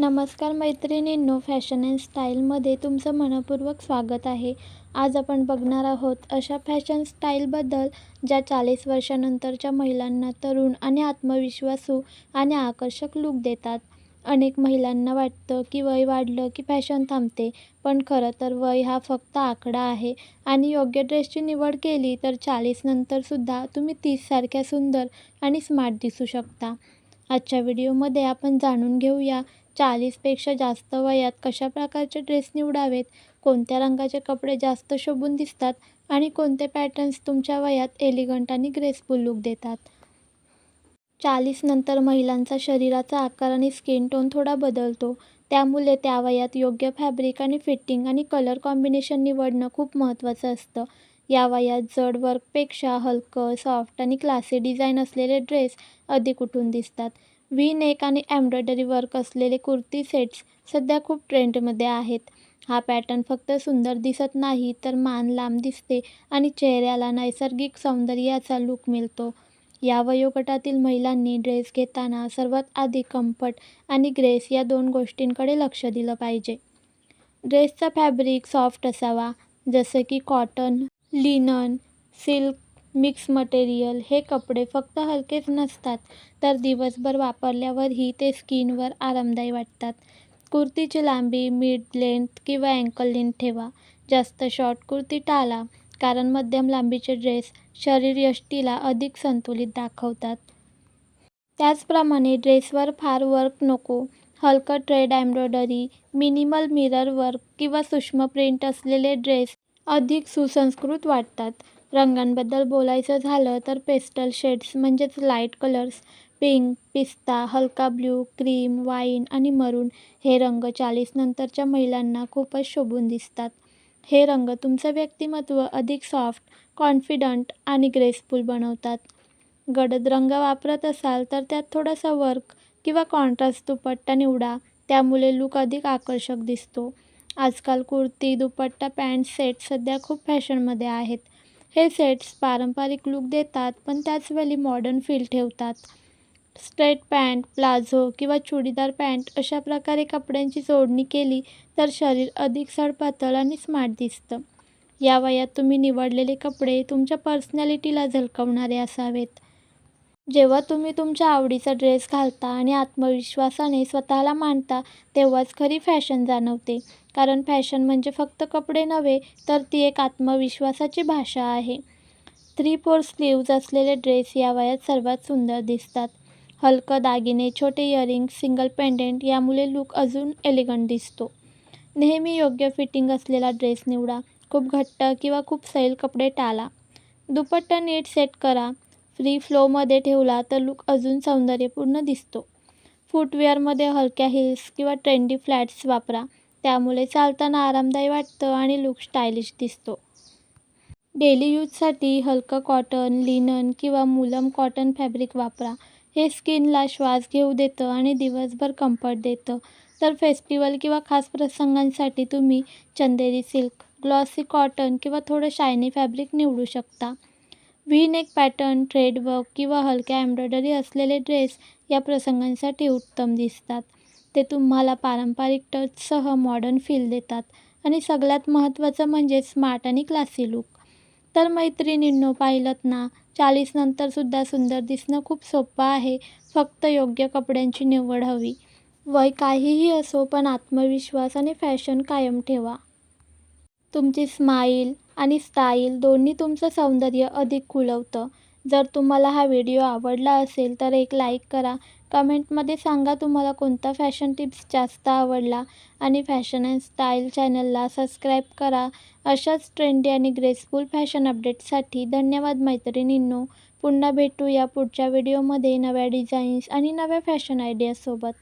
नमस्कार मैत्रिणींनो fashion and स्टाईलमध्ये तुमचं मनपूर्वक स्वागत आहे. आज आपण बघणार आहोत अशा फॅशन स्टाईलबद्दल ज्या चाळीस वर्षानंतरच्या महिलांना तरुण आणि आत्मविश्वासू आणि आकर्षक लूक देतात. अनेक महिलांना वाटतं की वय वाढलं की फॅशन थांबते पण खरं तर वय हा फक्त आकडा आहे. आणि योग्य ड्रेसची निवड केली तर चाळीसनंतरसुद्धा तुम्ही तीससारख्या सुंदर आणि स्मार्ट दिसू शकता. आजच्या व्हिडिओमध्ये आपण जाणून घेऊया चाळीसपेक्षा जास्त वयात कशा प्रकारचे ड्रेस निवडावेत? कोणत्या रंगाचे कपडे जास्त शोभून दिसतात? आणि कोणते पॅटर्न्स तुमच्या वयात एलिगंट आणि ग्रेसफुल लुक देतात? चाळीसनंतर महिलांचा शरीराचा आकार आणि स्किन टोन थोडा बदलतो. त्यामुळे त्या वयात योग्य फॅब्रिक आणि फिटिंग आणि कलर कॉम्बिनेशन निवडणं खूप महत्त्वाचं असतं. या वयात जड वर्कपेक्षा हलकं सॉफ्ट आणि क्लासी डिझाईन असलेले ड्रेस अधिक उठून दिसतात. व्ही नेक आणि एम्ब्रॉयडरी वर्क असलेले कुर्ती सेट्स सध्या खूप ट्रेंडमध्ये आहेत. हा पॅटर्न फक्त सुंदर दिसत नाही तर मान लांब दिसते आणि चेहऱ्याला नैसर्गिक सौंदर्याचा लूक मिळतो. या वयोगटातील महिलांनी ड्रेस घेताना सर्वात आधी कम्फर्ट आणि ग्रेस या दोन गोष्टींकडे लक्ष दिलं पाहिजे. ड्रेसचा फॅब्रिक सॉफ्ट असावा जसं की cotton linen silk mix material हे कपडे फक्त हलकेच नसतात तर दिवसभर वापरल्यावरही ते स्किनवर आरामदायी वाटतात. कुर्तीची लांबी मिड लेंथ किंवा अँकल लेंथ ठेवा. जास्त शॉर्ट कुर्ती टाळा कारण मध्यम लांबीचे ड्रेस शरीर यष्टीला अधिक संतुलित दाखवतात. त्याचप्रमाणे ड्रेसवर फार वर्क नको. हलकं thread embroidery minimal mirror work किंवा सूक्ष्म प्रिंट असलेले ड्रेस अधिक सुसंस्कृत वाटतात. रंगांबद्दल बोलायचं झालं तर पेस्टल शेड्स म्हणजेच लाइट कलर्स पिंक पिस्ता हलका ब्ल्यू क्रीम वाईन आणि मरून हे रंग चाळीसनंतरच्या महिलांना खूपच शोभून दिसतात. हे रंग तुमचं व्यक्तिमत्व अधिक सॉफ्ट कॉन्फिडंट आणि ग्रेसफुल बनवतात. गडद रंग वापरत असाल तर त्यात थोडासा वर्क किंवा कॉन्ट्रास्ट दुपट्टा निवडा त्यामुळे लूक अधिक आकर्षक दिसतो. आजकाल कुर्ती दुपट्टा पॅन्ट सेट सध्या खूप फॅशनमध्ये आहेत. हे सेट्स पारंपरिक लूक देतात पण त्याचवेळी मॉडर्न फील ठेवतात. स्ट्रेट पॅन्ट प्लाझो किंवा चुडीदार पॅन्ट अशा प्रकारे कपड्यांची जोडणी केली तर शरीर अधिक सडपातळ आणि स्मार्ट दिसतं. या वयात तुम्ही निवडलेले कपडे तुमच्या पर्सनॅलिटीला झलकवणारे असावेत. जेव्हा तुम्ही तुमच्या आवडीचा ड्रेस घालता आणि आत्मविश्वासाने स्वतःला मांडता तेव्हाच खरी फॅशन जाणवते. कारण फॅशन म्हणजे फक्त कपडे नव्हे तर ती एक आत्मविश्वासाची भाषा आहे. थ्री फोर स्लीव्ज असलेले ड्रेस या वयात सर्वात सुंदर दिसतात. हलकं दागिने छोटे इयरिंग्स सिंगल पेंडेंट यामुळे लूक अजून एलिगंट दिसतो. नेहमी योग्य फिटिंग असलेला ड्रेस निवडा. खूप घट्ट किंवा खूप सैल कपडे टाळा दुपट्टा नीट सेट करा. फ्री फ्लोमध्ये ठेवला तर लूक अजून सौंदर्यपूर्ण दिसतो. फुटवेअरमध्ये हलक्या हिल्स किंवा ट्रेंडी फ्लॅट्स वापरा. त्यामुळे चालताना आरामदायी वाटतं आणि लूक स्टायलिश दिसतो. डेली यूजसाठी हलकं कॉटन लिनन किंवा मुलम कॉटन फॅब्रिक वापरा. हे स्किनला श्वास घेऊ देतं आणि दिवसभर कम्फर्ट देतं. तर फेस्टिवल किंवा खास प्रसंगांसाठी तुम्ही चंदेरी सिल्क ग्लॉसी कॉटन किंवा थोडं शायनी फॅब्रिक निवडू शकता. व्ही नेक पॅटर्न ट्रेडवर्क किंवा हलक्या एम्ब्रॉयडरी असलेले ड्रेस या प्रसंगांसाठी उत्तम दिसतात. ते तुम्हाला पारंपरिक टचसह मॉडर्न फील देतात आणि सगळ्यात महत्त्वाचं म्हणजे स्मार्ट आणि क्लासी लूक तर मैत्रिणींनो पाहिलंत ना चाळीसनंतरसुद्धा सुंदर दिसणं खूप सोपं आहे फक्त योग्य कपड्यांची निवड हवी. वय काहीही असो पण आत्मविश्वास आणि फॅशन कायम ठेवा. तुमची स्माईल आणि स्टाईल दोन्ही तुमचं सौंदर्य अधिक खुलवतं. जर तुम्हाला हा व्हिडिओ आवडला असेल तर एक लाईक करा. कमेंटमध्ये सांगा तुम्हाला कोणता फॅशन टिप्स जास्त आवडला आणि फॅशन अँड स्टाईल चॅनलला सबस्क्राईब करा. अशाच ट्रेंडी आणि ग्रेसफुल फॅशन अपडेट्ससाठी धन्यवाद मैत्रिणींनो. पुन्हा भेटूया पुढच्या व्हिडिओमध्ये नव्या डिझाईन्स आणि नव्या फॅशन आयडियासोबत